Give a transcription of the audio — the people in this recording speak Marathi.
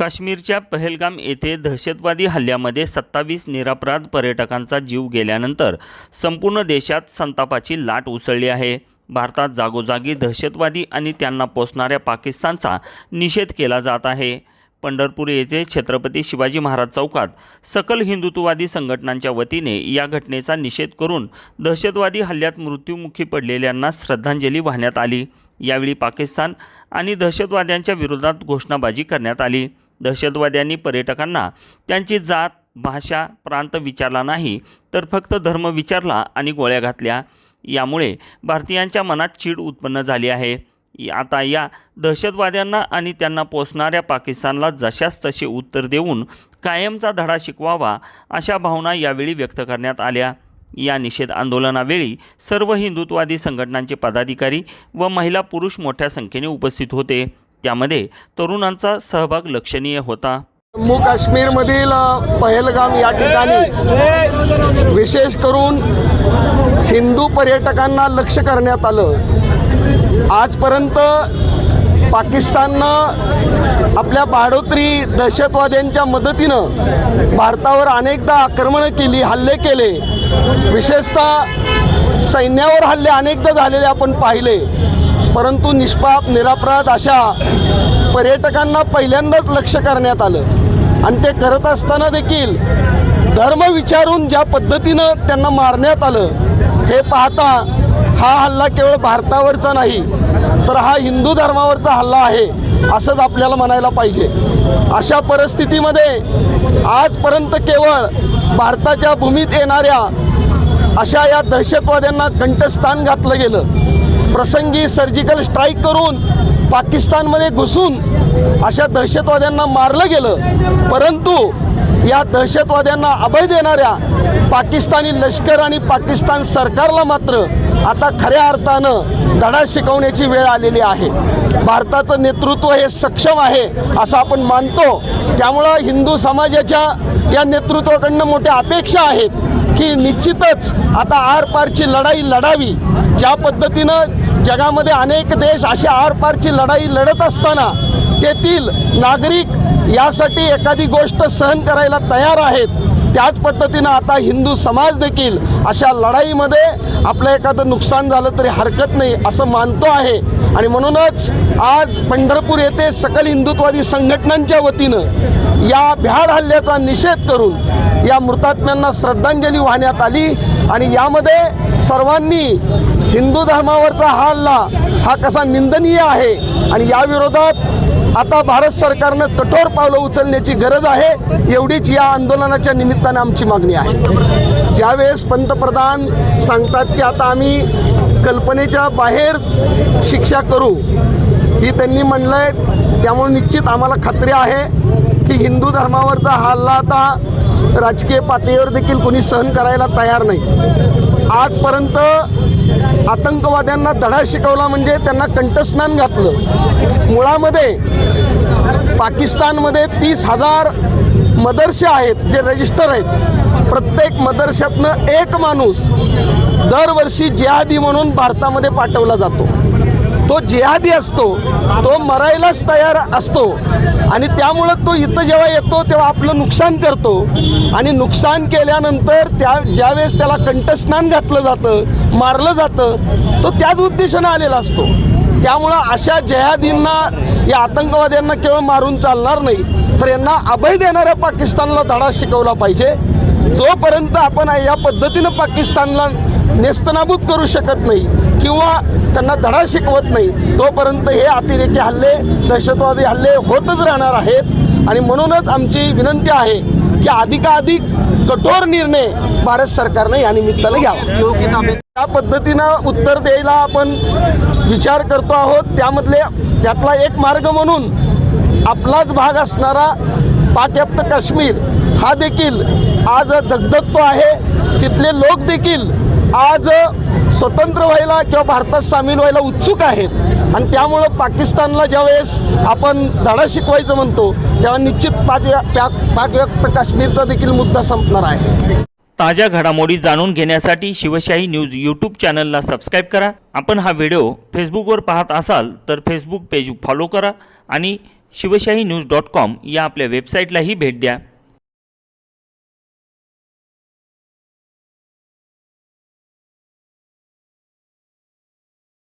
काश्मीरच्या पहलगाम येथे दहशतवादी हल्ल्यामध्ये सत्तावीस निरापराध पर्यटकांचा जीव गेल्यानंतर संपूर्ण देशात संतापाची लाट उसळली आहे. भारतात जागोजागी दहशतवादी आणि त्यांना पोसणाऱ्या पाकिस्तानचा निषेध केला जात आहे. पंढरपूर येथे छत्रपती शिवाजी महाराज चौकात सकल हिंदुत्ववादी संघटनांच्या वतीने या घटनेचा निषेध करून दहशतवादी हल्ल्यात मृत्युमुखी पडलेल्यांना श्रद्धांजली वाहण्यात आली. यावेळी पाकिस्तान आणि दहशतवाद्यांच्या विरोधात घोषणाबाजी करण्यात आली. दहशतवाद्यांनी पर्यटकांना त्यांची जात भाषा प्रांत विचारला नाही तर फक्त धर्म विचारला आणि गोळ्या घातल्या. यामुळे भारतीयांच्या मनात चीड उत्पन्न झाली आहे. आता या दहशतवाद्यांना आणि त्यांना पोचणाऱ्या पाकिस्तानला जशास तसे उत्तर देऊन कायमचा धडा शिकवावा अशा भावना यावेळी व्यक्त करण्यात आल्या. या निषेध आंदोलनावेळी सर्व हिंदुत्ववादी संघटनांचे पदाधिकारी व महिला पुरुष मोठ्या संख्येने उपस्थित होते. त्यामध्ये तरुणांचा सहभाग लक्षणीय होता. जम्मू काश्मीरमधील पहलगाम या ठिकाणी विशेष करून हिंदू पर्यटकांना लक्ष करण्यात आलं. आजपर्यंत पाकिस्ताननं आपल्या भाडोत्री दहशतवाद्यांच्या मदतीनं भारतावर अनेकदा आक्रमणं केली हल्ले केले. विशेषतः सैन्यावर हल्ले अनेकदा झालेले आपण पाहिले. परंतु निष्पाप निरापराध अशा पर्यटकांना पहिल्यांदाच लक्ष करण्यात आलं. आणि ते करत असताना देखील धर्म विचारून ज्या पद्धतीनं त्यांना मारण्यात आलं हे पाहता हा हल्ला केवळ भारतावरचा नाही तर हा हिंदू धर्मावरचा हल्ला आहे असंच आपल्याला म्हणायला पाहिजे. अशा परिस्थितीमध्ये आजपर्यंत केवळ भारताच्या भूमीत येणाऱ्या अशा या दहशतवाद्यांना कंठस्थान घातलं गेलं. प्रसंगी सर्जिकल स्ट्राईक करून पाकिस्तानमध्ये घुसून अशा दहशतवाद्यांना मारलं गेलं. परंतु या दहशतवाद्यांना अभय देणाऱ्या पाकिस्तानी लष्कर आणि पाकिस्तान सरकारला मात्र आता खऱ्या अर्थानं धडा शिकवण्याची वेळ आलेली आहे. भारताचं नेतृत्व हे सक्षम आहे असं आपण मानतो. त्यामुळं हिंदू समाजाच्या या नेतृत्वाकडनं मोठ्या अपेक्षा आहेत. की निश्चितच आता आरपारची लढाई लढावी. ज्या पद्धतीनं जगामध्ये अनेक देश अशी आरपारची लढाई लढत असताना तेथील नागरिक यासाठी एखादी गोष्ट सहन करायला तयार आहेत. त्याच पद्धतीनं आता हिंदू समाज देखील अशा लढाईमध्ये आपलं एखादं नुकसान झालं तरी हरकत नाही असं मानतो आहे. आणि म्हणूनच आज पंढरपूर येथे सकल हिंदुत्वादी संघटनांच्या वतीनं या भ्याड हल्ल्याचा निषेध करून या मृतात्म्यांना श्रद्धांजली वाहण्यात आली आणि यामध्ये सर्वांनी हिंदू धर्मावरचा हा हल्ला हा कसा निंदनीय आहे आणि याविरोधात आता भारत सरकारनं कठोर पावलं उचलण्याची गरज आहे एवढीच या आंदोलनाच्या निमित्ताने आमची मागणी आहे. ज्यावेळेस पंतप्रधान सांगतात की आता आम्ही कल्पनेच्या बाहेर शिक्षा करू ही त्यांनी म्हणलं आहे त्यामुळे निश्चित आम्हाला खात्री आहे की हिंदू धर्मावरचा हा हल्ला आता राजकीय पातळीवर देखील कोणी सहन करायला तयार नाही. आजपर्यंत आतंकवाद्यांना धडा शिकवला म्हणजे त्यांना कंठस्नान घातलं. मुळामध्ये पाकिस्तानमध्ये तीस हजार मदरसे आहेत जे रजिस्टर आहेत. प्रत्येक मदरशातनं एक माणूस दरवर्षी जिहादी म्हणून भारतामध्ये पाठवला जातो. तो जिहादी असतो तो मरायलाच तयार असतो. आणि त्यामुळं तो इथं जेव्हा येतो तेव्हा आपलं नुकसान करतो. आणि नुकसान केल्यानंतर त्या ज्यावेळेस त्याला कंठस्नान घातलं जातं मारलं जातं तो त्याच उद्देशानं आलेला असतो. त्यामुळं अशा जहादींना या आतंकवाद्यांना केवळ मारून चालणार नाही तर यांना अभय देणाऱ्या पाकिस्तानला धडा शिकवला पाहिजे. जोपर्यंत आपण या पद्धतीनं पाकिस्तानला नेस्तनाबूत करू शकत नाही किंवा त्यांना धडा शिकवत नाही तोपर्यंत हे अतिरेकी हल्ले दहशतवादी हल्ले होतच राहणार आहेत. आणि म्हणूनच आमची विनंती आहे की अधिकाधिक कठोर निर्णय भारत सरकारनं या निमित्तानं घ्यावा. त्या पद्धतीनं उत्तर द्यायला आपण विचार करतो आहोत त्यामधले त्यातला एक मार्ग म्हणून आपलाच भाग असणारा पाकव्याप्त काश्मीर हा देखील आज दगदगतो आहे. तिथले लोक देखील आज स्वतंत्र व्हायला किंवा भारतात सामील व्हायला उत्सुक आहेत. आणि त्यामुळं पाकिस्तानला ज्यावेळेस आपण धडा शिकवायचं म्हणतो तेव्हा निश्चित पाक पाकव्याप्त काश्मीरचा देखील मुद्दा संपणार आहे. ताज्या घडामोडी जाणून घेण्यासाठी शिवशाही न्यूज यूट्यूब चॅनलला सबस्क्राईब करा. आपण हा व्हिडिओ फेसबुकवर पाहत असाल तर फेसबुक पेज फॉलो करा आणि शिवशाही न्यूज डॉट कॉम या आपल्या वेबसाईटलाही भेट द्या.